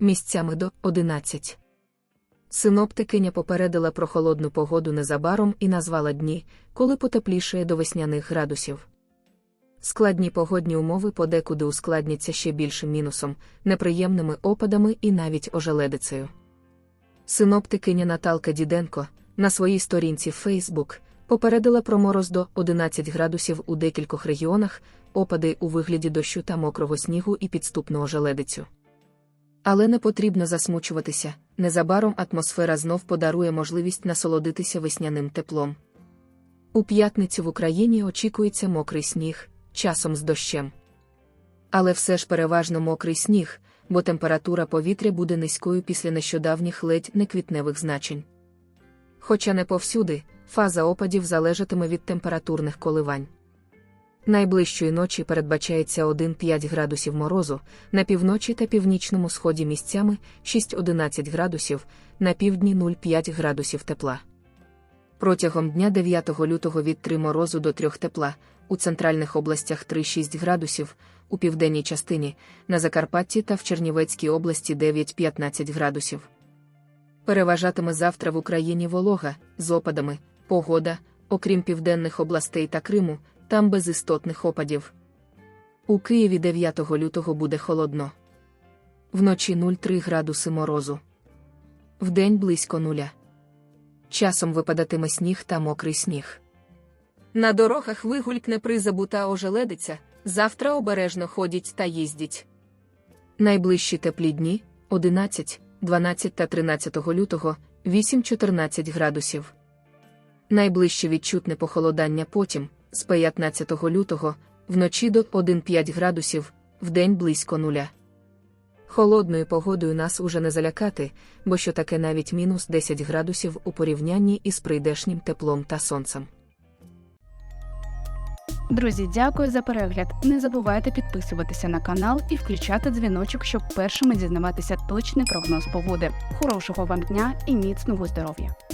місцями до 11. Синоптикиня попередила про холодну погоду незабаром і назвала дні, коли потеплішає до весняних градусів. Складні погодні умови подекуди ускладняться ще більшим мінусом, неприємними опадами і навіть ожеледицею. Синоптикиня Наталка Діденко на своїй сторінці Facebook попередила про мороз до 11 градусів у декількох регіонах, опади у вигляді дощу та мокрого снігу і підступну ожеледицю. Але не потрібно засмучуватися, незабаром атмосфера знов подарує можливість насолодитися весняним теплом. У п'ятницю в Україні очікується мокрий сніг, часом з дощем. Але все ж переважно мокрий сніг, бо температура повітря буде низькою після нещодавніх ледь неквітневих значень. Хоча не повсюди, фаза опадів залежатиме від температурних коливань. Найближчої ночі передбачається 1-5 градусів морозу, на півночі та північному сході місцями 6-11 градусів, на півдні 0,5 градусів тепла. Протягом дня 9 лютого від 3 морозу до 3 тепла, у центральних областях 3-6 градусів, у південній частині, на Закарпатті та в Чернівецькій області 9-15 градусів. Переважатиме завтра в Україні волога, з опадами, погода, окрім південних областей та Криму, там без істотних опадів. У Києві 9 лютого буде холодно. Вночі 0,3 градуси морозу. Вдень близько нуля. Часом випадатиме сніг та мокрий сніг. На дорогах вигулькне призабута ожеледиця, завтра обережно ходіть та їздіть. Найближчі теплі дні 11, 12 та 13 лютого 8-14 градусів. Найближче відчутне похолодання потім, з 15 лютого, вночі до 1-5 градусів, вдень близько нуля. Холодною погодою нас уже не залякати, бо що таке навіть мінус 10 градусів у порівнянні із прийдешнім теплом та сонцем. Друзі, дякую за перегляд. Не забувайте підписуватися на канал і включати дзвіночок, щоб першими дізнаватися точний прогноз погоди. Хорошого вам дня і міцного здоров'я!